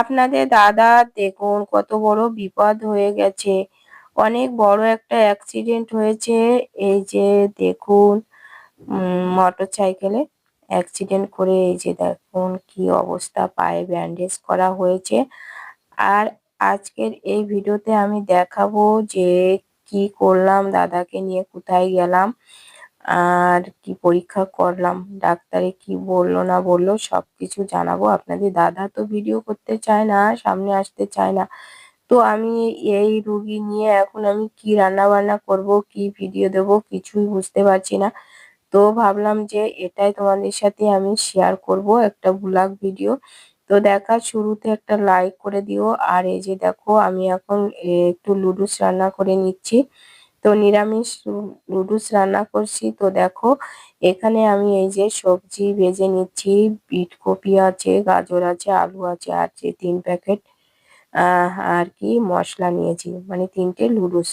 আপনাদের দাদা, দেখুন কত বড় বিপদ হয়ে গেছে। অনেক বড় একটা অ্যাক্সিডেন্ট হয়েছে। এই যে দেখুন মোটর সাইকেলে অ্যাক্সিডেন্ট করে এই যে দেখুন কি অবস্থা, পায়ে ব্যান্ডেজ করা হয়েছে। আর আজকের এই ভিডিওতে আমি দেখাবো যে কি করলাম, দাদাকে নিয়ে কোথায় গেলাম। আর কি পরীক্ষা করলাম? ডাক্তারে কি বলল না বলল সবকিছু জানাব। আপনাদের দাদা তো ভিডিও করতে চায় না, সামনে আসতে চায় না। তো আমি এই রুগী নিয়ে এখন আমি কি রান্না বান্না করব, কি ভিডিও দেব কিছুই বুঝতে পারছি না। তো ভাবলাম যে এটাই তোমাদের সাথে আমি শেয়ার করব একটা ব্লগ ভিডিও তো দেখা শুরুতে একটা লাইক করে দিও। আর এই যে দেখো, আমি এখন একটু লুডুস রান্না করে নিচ্ছি। তো নিরামিষ নুডলস রান্না করছি। তো দেখো, এখানে আমি এই যে সবজি ভেজে নিচ্ছি। বিট কপি আছে, গাজর আছে, আলু আছে, আর যে তিন প্যাকেট আর কি মশলা নিয়েছি মানে তিনটে লুডুস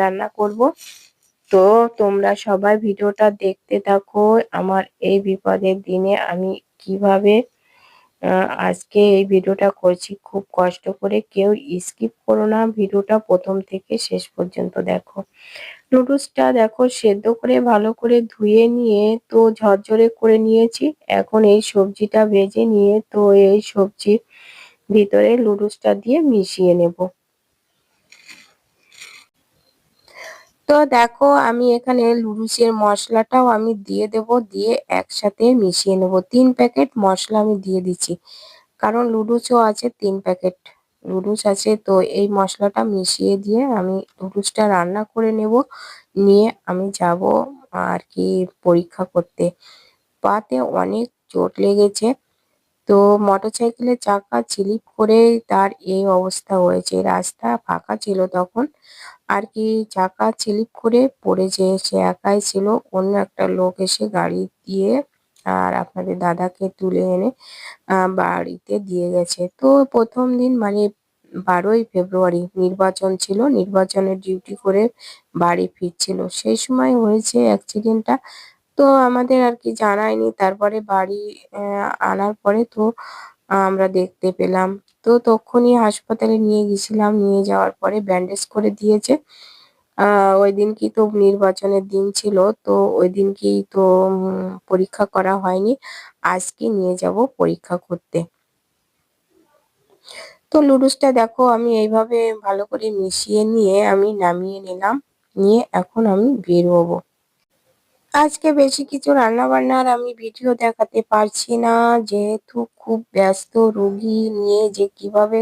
রান্না করব। তো তোমরা সবাই ভিডিওটা দেখতে থাকো। আমার এই বিপদের দিনে আমি কীভাবে আজকে এই ভিডিওটা করছি। খুব কষ্ট করে কেউ স্কিপ করো না। ভিডিওটা প্রথম থেকে শেষ পর্যন্ত দেখো। নুডলসটা দেখো, সেদ্ধ করে, ভালো করে ধুয়ে নিয়ে, তো ঝরঝরে করে নিয়েছি। এখন এই সবজিটা ভেজে নিয়ে, তো এই সবজি ভিতরে নুডলসটা দিয়ে মিশিয়ে নেব। তো দেখো আমি এখানে লুডুসের মশলাটাও আমি দিয়ে দেব, দিয়ে একসাথে মিশিয়ে নেব। তিন প্যাকেট মশলা আমি দিয়ে দিচ্ছি, কারণ লুডুসও আছে তিন প্যাকেট। লুডুস আছে, তো এই মশলাটা মিশিয়ে দিয়ে আমি লুডুসটা রান্না করে নেব, নিয়ে আমি যাব আর কি পরীক্ষা করতে। পাতে অনেক চোট লেগেছে, তো মোটরসাইকেলের চাকা স্লিপ করে তার এই অবস্থা হয়েছে। রাস্তা ফাঁকা ছিল তখন আর কি চাকা স্লিপ করে পড়েছে সে একাই ছিল, অন্য একটা লোক এসে গাড়ি দিয়ে আর আপনাদের দাদাকে তুলে এনে বাড়িতে দিয়ে গেছে। তো প্রথম দিন মানে বারোই ফেব্রুয়ারি নির্বাচন ছিল, নির্বাচনের ডিউটি করে বাড়ি ফিরছিল। সেই সময় হয়েছে অ্যাক্সিডেন্টটা, তো আমাদের আর কি জানায়নি। তারপরে বাড়ি আনার পরে তো আমরা দেখতে পেলাম তো তখনই হাসপাতালে নিয়ে গেছিলাম। নিয়ে যাওয়ার পরে ব্যান্ডেজ করে দিয়েছে। ওই দিন কি তো নির্বাচনের দিন ছিল, তো ওই দিন কি তো পরীক্ষা করা হয়নি। আজকে নিয়ে যাব পরীক্ষা করতে। তো লুডুসটা দেখো, আমি এইভাবে ভালো করে মিশিয়ে নিয়ে আমি নামিয়ে নিলাম। নিয়ে এখন আমি বের হব আজকে বেশি কিছু রান্না বান্নার আমি ভিডিও দেখাতে পারছি না। যেহেতু খুব ব্যস্ত রুগী নিয়ে যে কীভাবে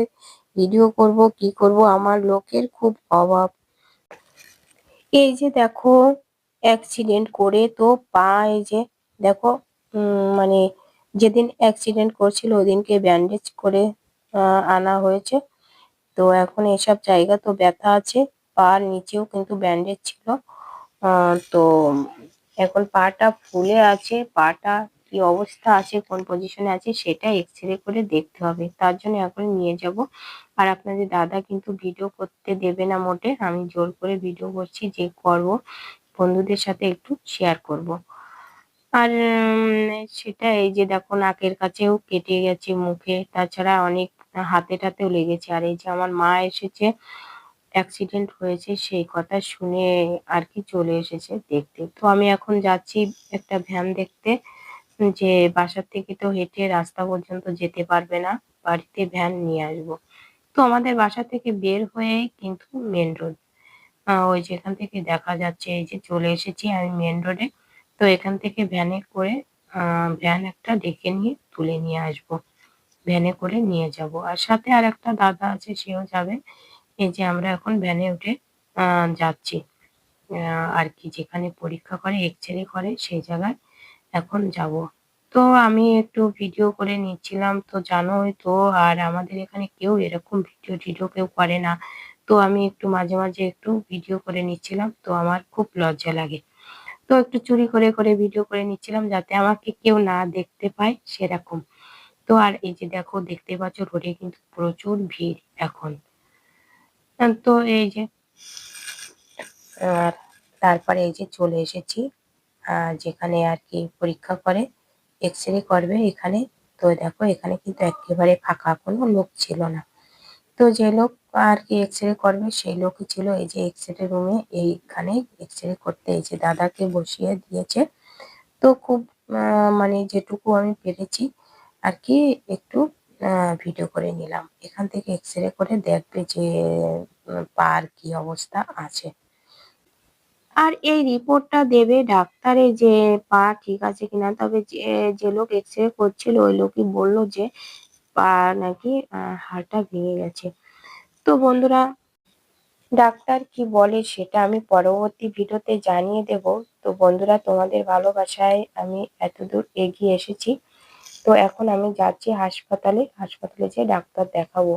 ভিডিও করব, কি করব, আমার লোকের খুব অভাব। এই যে দেখো অ্যাক্সিডেন্ট করে তো পা, এই যে দেখো মানে যেদিন অ্যাক্সিডেন্ট করছিল ওদিনকে ব্যান্ডেজ করে আনা হয়েছে। তো এখন এসব জায়গা তো ব্যথা আছে, পার নিচেও কিন্তু ব্যান্ডেজ ছিল। তো এখন পাটা ফুলে আছে, পাটা কি অবস্থা আছে, কোন পজিশনে আছে, সেটা এক্স রে করে দেখতে হবে। তার জন্য এখন নিয়ে যাব। আর আপনাদের দাদা কিন্তু ভিডিও করতে দেবে না মোটে। আমি জোর করে ভিডিও করছি, যে করব, বন্ধুদের সাথে একটু শেয়ার করব। আর সেটা এই যে দেখো, নাকের কাছেও কেটে গেছে মুখে। তাছাড়া অনেক হাতে টাতেও লেগেছে। আর এই যে আমার মা এসেছে অ্যাক্সিডেন্ট হয়েছে, সেই কথা শুনে আর কি চলে এসেছে দেখতে। তো আমি এখন যাচ্ছি একটা ভ্যান দেখতে, যে বাসার থেকে তো হেঁটে রাস্তা পর্যন্ত যেতে পারবে না, বাড়িতে ভ্যান নিয়ে আসব। তো আমাদের বাসা থেকে বের হয়ে কিন্তু মেন রোড ওই যেখান থেকে দেখা যাচ্ছে, এই যে চলে এসেছি আমি মেন রোডে তো এখান থেকে ভ্যানে করে ভ্যান একটা ডেকে নিয়ে, তুলে নিয়ে আসব। ভ্যানে করে নিয়ে যাব। আর সাথে আর একটা দাদা আছে, সেও যাবে। এই যে আমরা এখন ভ্যানে উঠে যাচ্ছি। আর কি যেখানে পরীক্ষা করে এক্স রে করে, সেই জায়গায় এখন যাব। তো আমি একটু ভিডিও করে নিচ্ছিলাম, তো জানোই তো, আর আমাদের এখানে কেউ এরকম ভিডিও টিডিও কেউ করে না। তো আমি একটু মাঝে মাঝে একটু ভিডিও করে নিচ্ছিলাম, তো আমার খুব লজ্জা লাগে। তো একটু চুরি করে করে ভিডিও করে নিচ্ছিলাম, যাতে আমাকে কেউ না দেখতে পায় সেরকম। তো আর এই যে দেখো, দেখতে পাচ্ছ, রোডে কিন্তু প্রচুর ভিড় এখন। তো এই যে। আর তারপরে এই যে চলে এসেছি। যেখানে আর কি পরীক্ষা করে এক্স রে করবে এখানে। তো দেখো, এখানে কিন্তু একেবারে ফাঁকা, কোনো লোক ছিল না। তো যে লোক আর কি এক্স রে করবে, সেই লোকই ছিল এই যে এক্স রে রুমে এইখানে এক্স রে করতে এই যে দাদাকে বসিয়ে দিয়েছে। তো খুব মানে যেটুকু আমি পেরেছি, আর কি একটু ভিডিও করে নিলাম। এখান থেকে এক্স রে করে দেখবে যে পার কি অবস্থা আছে। আর এই রিপোর্টটা দেবে ডাক্তারে যে, পা ঠিক আছে কিনা? তবে যে যে লোক এক্স রে করছিল, ওই লোকই বলল যে, পা নাকি হাড়টা ভেঙে গেছে। তো বন্ধুরা, ডাক্তার কি বলে সেটা আমি পরবর্তী ভিডিওতে জানিয়ে দেব। তো বন্ধুরা, তোমাদের ভালোবাসায় আমি এতদূর এগিয়ে এসেছি। তো এখন আমি যাচ্ছি হাসপাতালে হাসপাতালে যেয়ে ডাক্তার দেখাবো।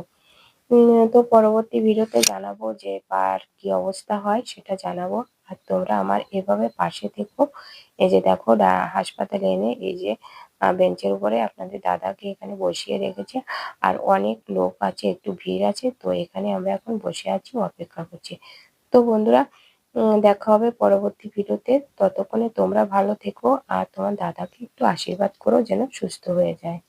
তো পরবর্তী ভিডিওতে জানাব যে পার কি অবস্থা হয়, সেটা জানাব। আর তোমরা আমার এভাবে পাশে থেকো। এই যে দেখো হাসপাতালে এনে এই যে বেঞ্চের উপরে আপনাদের দাদাকে এখানে বসিয়ে রেখেছে। আর অনেক লোক আছে, একটু ভিড় আছে, তো এখানে আমরা এখন বসে আছি, অপেক্ষা করছি। তো বন্ধুরা দেখা হবে পরবর্তী ভিডিওতে। ততক্ষণে তোমরা ভালো থেকো, আর তোমার দাদাকে একটু আশীর্বাদ করো যেন সুস্থ হয়ে যায়।